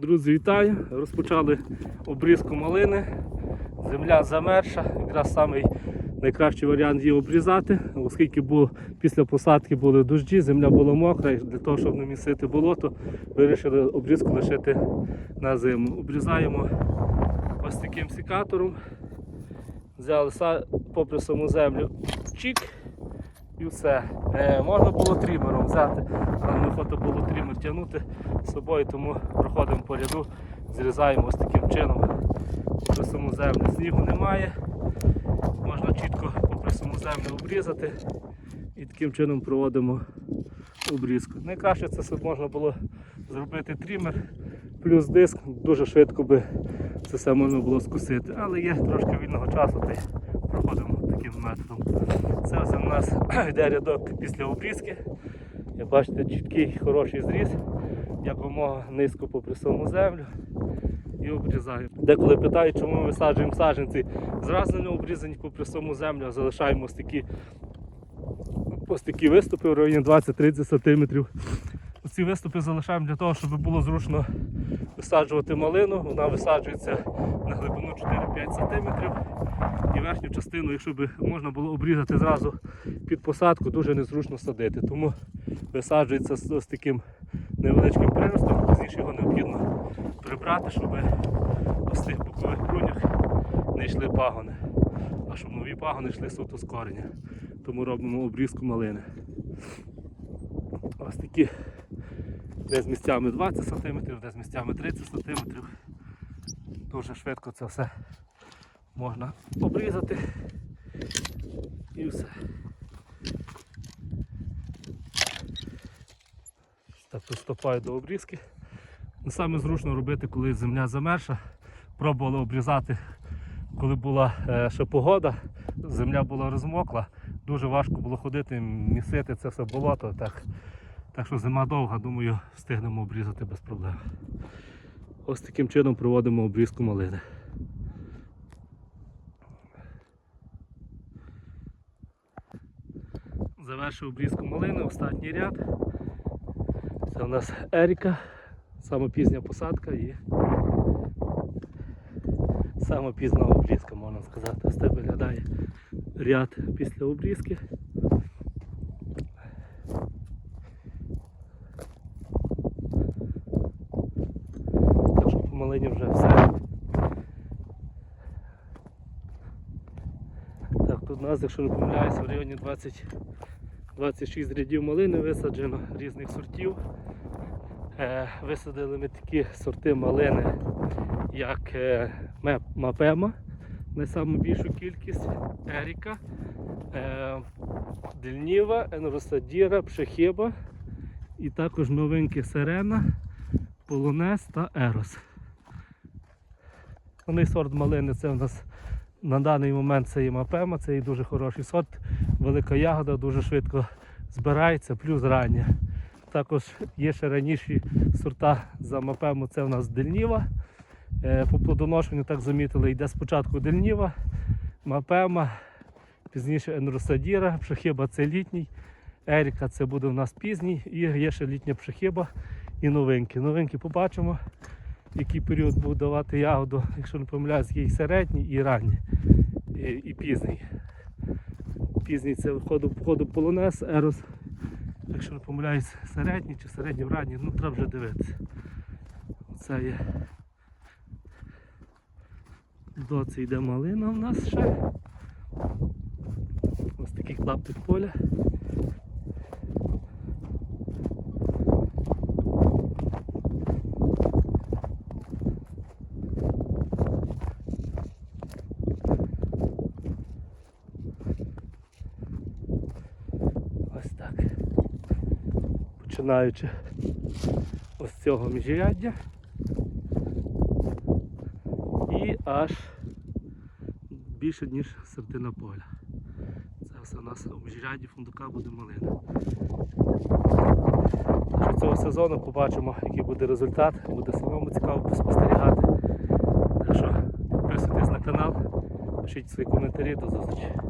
Друзі, вітаю! Розпочали обрізку малини. Земля замерша. Якраз самий найкращий варіант її обрізати, оскільки було, після посадки були дощі, земля була мокра, і для того, щоб не місити болото, вирішили обрізку лишити на зиму. Обрізаємо ось таким секатором. Взяли попри саму землю чик і все. Е, можна було трімером взяти, але не охота було трімер тягнути з собою, тому проходимо по ряду, зрізаємо ось таким чином. Попри саму землю снігу немає. Можна чітко попри саму землю обрізати і таким чином проводимо обрізку. Найкраще це можна було зробити трімер плюс диск, дуже швидко би це все можна було скусити. Але є трошки вільного часу, то проходимо таким методом. Це ось у нас йде рядок після обрізки. Як бачите, чіткий хороший зріз, якомога низько попри саму землю і обрізаємо. Деколи питають, чому ми висаджуємо саджанці зразу не обрізані попри саму землю, а залишаємо ось такі, ось такі виступи в районі 20-30 см. Ці виступи залишаємо для того, щоб було зручно висаджувати малину. Вона висаджується на глибину 4-5 см. І верхню частину, якщо б можна було обрізати зразу під посадку, дуже незручно садити. Тому висаджується з, з таким невеличким приростом, пізніше його необхідно прибрати, щоб ось цих бокових брунях не йшли пагони, а щоб нові пагони йшли суто з кореня. Тому робимо обрізку малини. Ось такі де з місцями 20 см, де з місцями 30 см. Дуже швидко це все можна обрізати і все. Так, приступаю до обрізки. Саме зручно робити, коли земля замерша. Пробували обрізати, коли була е, ще погода, земля була розмокла, дуже важко було ходити, місити це все болото. Так, так що зима довга, думаю, встигнемо обрізати без проблем. Ось таким чином проводимо обрізку малини. Завершив обрізку малини, останній ряд. Це у нас Еріка, саме пізня посадка і саме пізна обрізка, можна сказати. Ось так виглядає ряд після обрізки. Так що по малині вже все. Так, тут у нас, якщо не помиляюся, в районі 20, 26 рядів малини висаджено різних сортів. Е, висадили ми такі сорти малини, як е, Мапема, найбільшу кількість, Еріка, е, Дельніва, Енросадіра, Пшехіба і також новинки Сирена, Полонез та Ерос. Основний сорт малини це у нас на даний момент це є Мапема, це є дуже хороший сорт, велика ягода, дуже швидко збирається, плюс рання. Також є ще раніші сорта за Мапему, це у нас Дельніва. Е, По плодоношенню так замітили, йде спочатку Дельніва, Мапема, пізніше Енросадіра, Пшехіба це літній, Еріка це буде у нас пізній і є ще літня пшехіба і новинки. Новинки побачимо, який період буде давати ягоду, якщо не помиляюсь, є і середній, і ранній, і, і пізній. Пізній це входу, полонез, ерос, якщо не помиляюсь, середній чи середній ранній, ну треба вже дивитися. Це є. Доці йде малина в нас ще. Ось такий клаптик поля. Ось так. Починаючи ось цього міжряддя і аж більше, ніж середина поля. Це все у нас у міжряді фундука буде малина. Що Цього сезону побачимо, який буде результат. Буде самому цікаво поспостерігати. Так що підписуйтесь на канал, пишіть свої коментарі, до зустрічі.